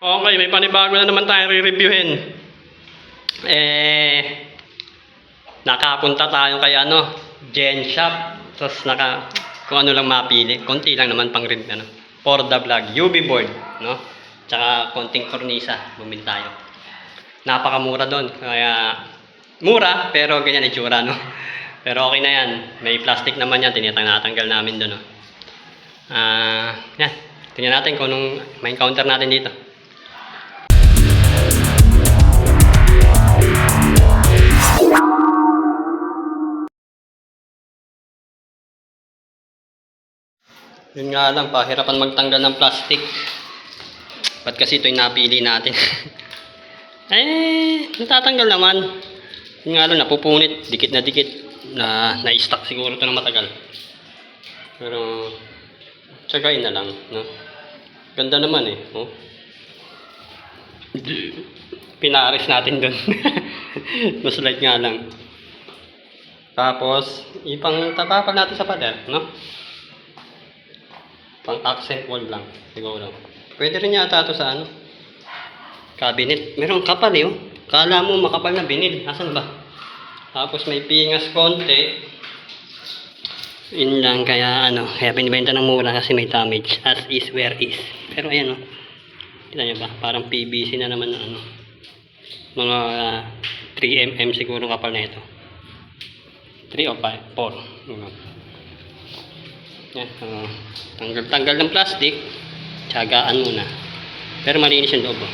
Okay, may panibago na naman tayo re-reviewin. Eh, nakapunta tayo kay ano, Gen Shop. Tapos naka, kung ano lang mapili. Konti lang naman pang rin, ano, for the vlog. UV board, no? Tsaka konting cornisa, bumili tayo. Napakamura doon. Kaya, mura, pero ganyan itsura, no? Pero okay na yan. May plastic naman yan, tinatanggal namin doon, no? Ah, yan. Tingnan natin kung anong may encounter natin dito. Yun nga lang, pahirapan magtanggal ng plastic. Ba't kasi ito yung napili natin? eh, natatanggal naman. Yun nga lang, napupunit. Dikit na dikit. Na, na-stuck siguro ito ng matagal. Pero, tsagain na lang. No? Ganda naman eh. Oh. Pinaris natin doon. Mas light nga lang. Tapos, ipang tatapal natin sa pader, no? Pang accent wall lang, siguro. Pwede rin yata ito sa ano? Cabinet. Meron kapal eh, oh. Kala mo makapal na binil. Asan ba? Tapos may pingas konti. Yun lang, kaya ano, kaya binibenta ng mura kasi may damage. As is, where is. Pero ayan oh. Kita niyo ba? Parang PVC na naman na ano. Mga ah, 3mm siguro kapal na ito. 3 o 5? 4. Ano. Yan. Uh, tanggal-tanggal ng plastic. Tsagaan muna. Pero malinis yung loob. oh.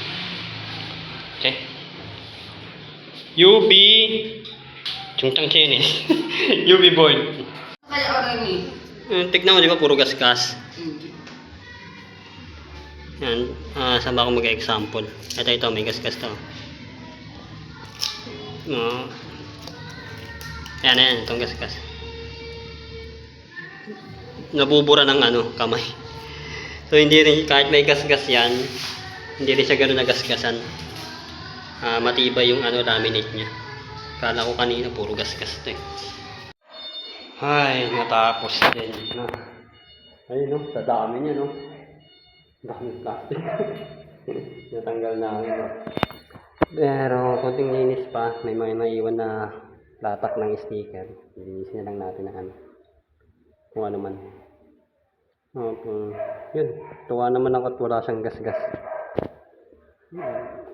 Okay. UV Chungtang Chinese. UV board. Kaya orang ni. Eh, tignan mo, di ba, puro gasgas. Yan. Ah, saan ba ako mag-example? Ito, ito, may gasgas to. No. Yan, yan, itong gasgas. Nabubura ng ano, kamay. So, hindi rin, kahit may gasgas yan, hindi rin siya ganun nagasgasan. Ah, matibay yung ano, laminate niya. Kala ko kanina, puro gasgas to eh. Ay, natapos din. No? Ayun, no? Sa dami niya, no? Dami plastic. Natanggal namin, no? Pero, konting linis pa. May mga maiwan na latak ng sticker. Linisin na lang natin na ano. Kung ano man. Okay. Yun. Tuwa naman ako at wala siyang gasgas.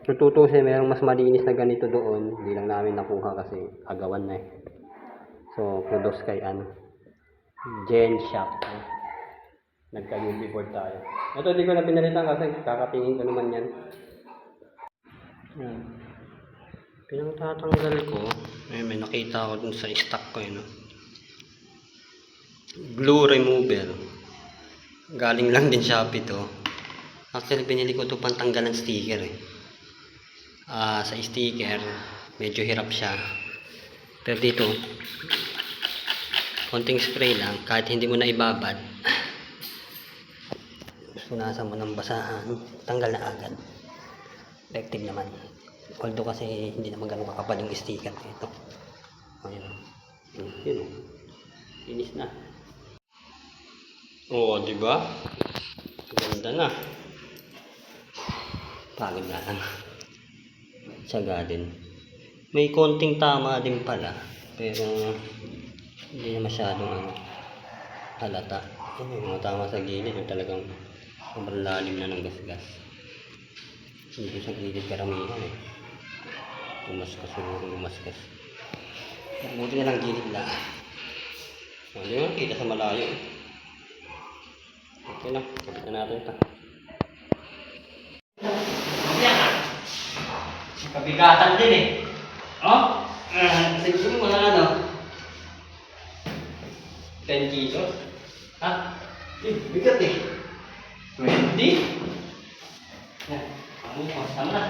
Tututusin, mayroong mas malinis na ganito doon. Hindi lang namin nakuha kasi agawan na eh. So, kudos kay ano, Jen Shop. Nagka-UV board tayo. Ito, di ko na pinalitan kasi kakatingin ko naman yan. Yan. Pinangtatanggal ko, eh, may nakita ko dun sa stock ko, eh, no? Glue remover. Galing lang din Shopee to. Actually, binili ko to pantanggal ng sticker, eh. Ah, sa sticker, medyo hirap siya. Pero dito, konting spray lang, kahit hindi mo na ibabad, punasan mo ng basahan, tanggal na agad. Effective naman. Although kasi hindi naman ganun kakapal yung sticker nito. Ayun. Hmm, Yun o. Linis na. Oo, di ba? Ganda na. Pagod na lang. Tsaga din. May konting tama din pala. Pero hindi na masyadong ano, halata. Ano mga tama sa gilid yung talagang sobrang lalim na ng gasgas. Hindi sa gilid karamihan eh. Lumaskas siguro lumaskas. Buti na lang gilid lang. Hindi mo nakita sa malayo. eh. Okay na, kapit na natin ito. Kabigatan din eh. Oh, uh, siguro mga ano, 10 kilos. Ha? Eh, bigat eh. 20? Yan. Ano mo, tama na.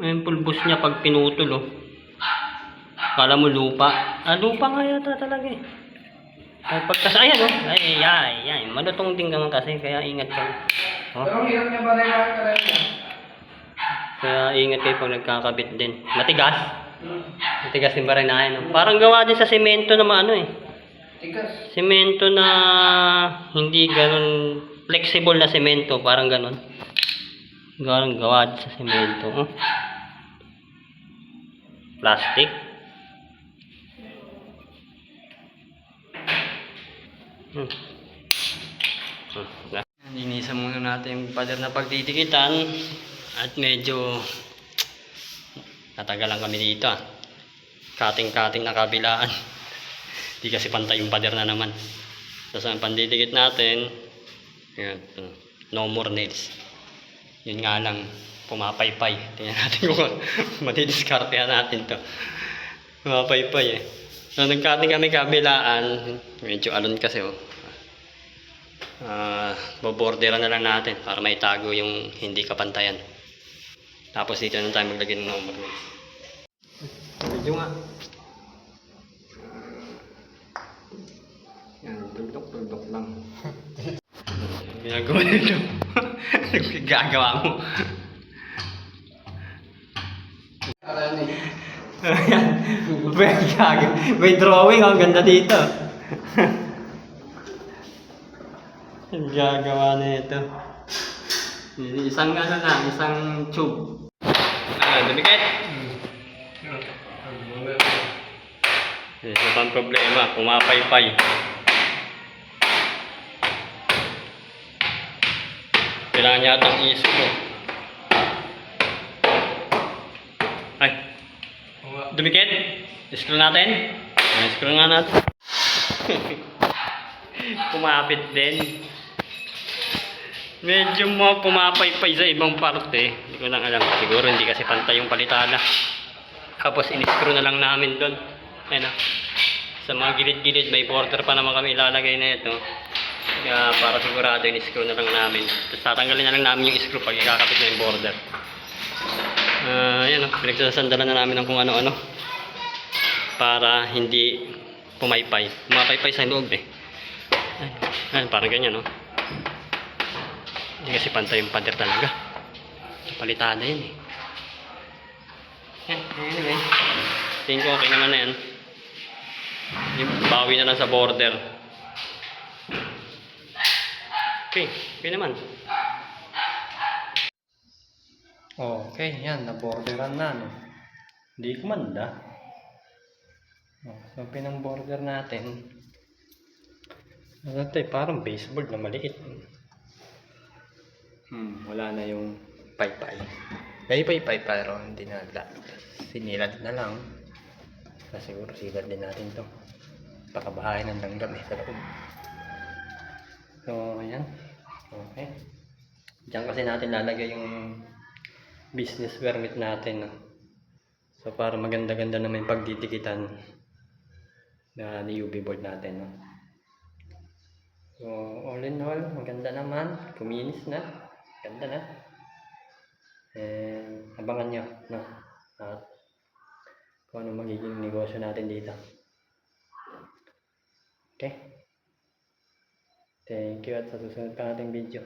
Ayun, pulbos niya pag pinutol, oh. Kala mo lupa. Ah, lupa nga yata talaga eh. Ay, pagkas, ayan, oh. Ay, ay, ay. Malutong din naman kasi, kaya ingat ka. Oh. Pero hirap niya ba rin ang? Kaya ingat kayo pag nagkakabit din. Matigas. Matigas din ba rin na no? Parang gawa din sa semento na ano eh. Tigas. Semento na hindi ganun flexible na semento, parang ganun. Gawa, gawa din sa semento. Oh. Plastic. Hmm. Hmm. Linisan muna natin yung pader na pagdidikitan at medyo natagalan kami dito ah. Kating-kating na kabilaan. Di kasi pantay yung pader na naman. Tapos ang pandidikit natin, ito, no more nails. Yun nga lang, pumapaypay. Tingnan natin kung matidiskartehan natin to. Pumapaypay eh. So nagkating kami kabilaan, medyo alon kasi oh. Ah, boborderan na lang natin para maitago yung hindi kapantayan. Tapos dito na tayo maglagay ng nails. Medyo nga. Yan, tuldok-tuldok lang. Ginagawa nito. Gagawa mo. May, drawing, ang ganda dito. Ang gagawa nito. Isang ano na, isang tube. Ah, dumikit. Isa pang problema, pumapaypay. Kailangan yata ang isko. Ay, dumikit. Screw natin. Ah, screw nga natin. Pumapit din. Medyo mo pumapaypay sa ibang parte. Hindi ko lang alam. Siguro hindi kasi pantay yung palitada. Tapos in-screw na lang namin doon. Ayan ah. Sa mga gilid-gilid, may border pa naman kami ilalagay na ito. Kaya para sigurado, in-screw na lang namin. Tapos tatanggalin na lang namin yung screw pag ikakapit na yung border. Ah, ayan oh, pinagsasandalan na namin ng kung ano-ano. Para hindi pumaypay. Pumapaypay sa loob eh. Ayan, ayan parang ganyan oh. Hindi kasi pantay yung pader talaga. Palitada yun eh. Yan, anyway. Tingin ko okay naman na yan. Bawi na lang sa border. Okay, okay naman. Okay, yan, naborderan na, no? Hindi kumanda. Oh, so, pinang-border natin. Ano to eh, parang baseboard na maliit. Hmm, wala na yung paypay. May paypay pero hindi na la. Sinilad na lang. Kasi siguro silad din natin to. Pakabahay ng langgam eh sa loob. So, ayan. Okay. Diyan kasi natin lalagay yung business permit natin. No? So, para maganda-ganda naman yung pagdidikitan na ni UV board natin. No? So, all in all, maganda naman. Kuminis na. Ganda na. And, abangan nyo. No? At kung ano magiging negosyo natin dito. Okay? Thank you at sa susunod pa nating video.